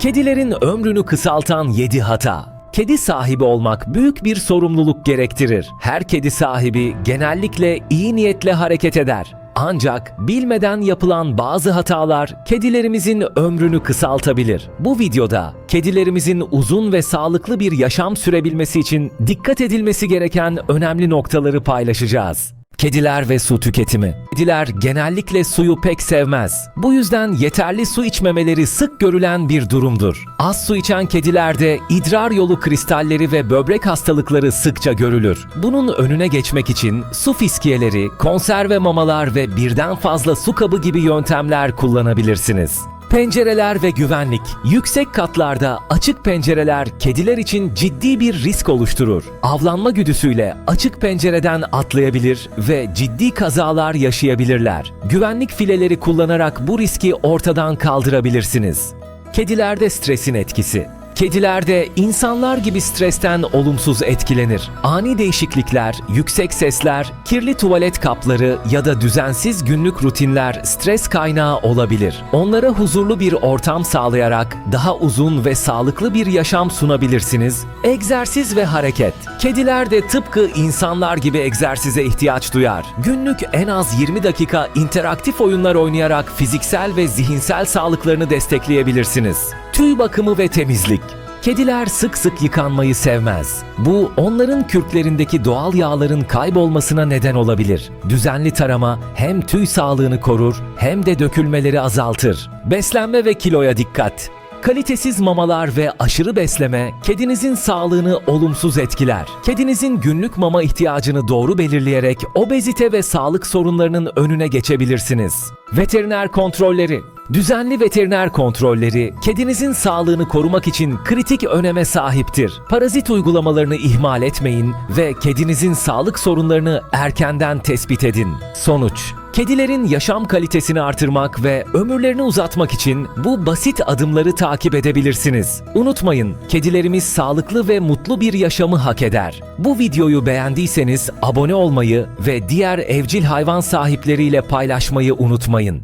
Kedilerin ömrünü kısaltan 7 hata. Kedi sahibi olmak büyük bir sorumluluk gerektirir. Her kedi sahibi genellikle iyi niyetle hareket eder. Ancak bilmeden yapılan bazı hatalar kedilerimizin ömrünü kısaltabilir. Bu videoda kedilerimizin uzun ve sağlıklı bir yaşam sürebilmesi için dikkat edilmesi gereken önemli noktaları paylaşacağız. Kediler ve su tüketimi. Kediler genellikle suyu pek sevmez. Bu yüzden yeterli su içmemeleri sık görülen bir durumdur. Az su içen kedilerde idrar yolu kristalleri ve böbrek hastalıkları sıkça görülür. Bunun önüne geçmek için su fiskiyeleri, konserve mamalar ve birden fazla su kabı gibi yöntemler kullanabilirsiniz. Pencereler ve güvenlik. Yüksek katlarda açık pencereler kediler için ciddi bir risk oluşturur. Avlanma güdüsüyle açık pencereden atlayabilir ve ciddi kazalar yaşayabilirler. Güvenlik fileleri kullanarak bu riski ortadan kaldırabilirsiniz. Kedilerde stresin etkisi. Kediler de insanlar gibi stresten olumsuz etkilenir. Ani değişiklikler, yüksek sesler, kirli tuvalet kapları ya da düzensiz günlük rutinler stres kaynağı olabilir. Onlara huzurlu bir ortam sağlayarak daha uzun ve sağlıklı bir yaşam sunabilirsiniz. Egzersiz ve hareket. Kediler de tıpkı insanlar gibi egzersize ihtiyaç duyar. Günlük en az 20 dakika interaktif oyunlar oynayarak fiziksel ve zihinsel sağlıklarını destekleyebilirsiniz. Tüy bakımı ve temizlik. Kediler sık sık yıkanmayı sevmez. Bu onların kürklerindeki doğal yağların kaybolmasına neden olabilir. Düzenli tarama hem tüy sağlığını korur hem de dökülmeleri azaltır. Beslenme ve kiloya dikkat. Kalitesiz mamalar ve aşırı besleme kedinizin sağlığını olumsuz etkiler. Kedinizin günlük mama ihtiyacını doğru belirleyerek obezite ve sağlık sorunlarının önüne geçebilirsiniz. Veteriner kontrolleri Düzenli veteriner kontrolleri kedinizin sağlığını korumak için kritik öneme sahiptir. Parazit uygulamalarını ihmal etmeyin ve kedinizin sağlık sorunlarını erkenden tespit edin. Sonuç Kedilerin yaşam kalitesini artırmak ve ömürlerini uzatmak için bu basit adımları takip edebilirsiniz. Unutmayın, kedilerimiz sağlıklı ve mutlu bir yaşamı hak eder. Bu videoyu beğendiyseniz abone olmayı ve diğer evcil hayvan sahipleriyle paylaşmayı unutmayın.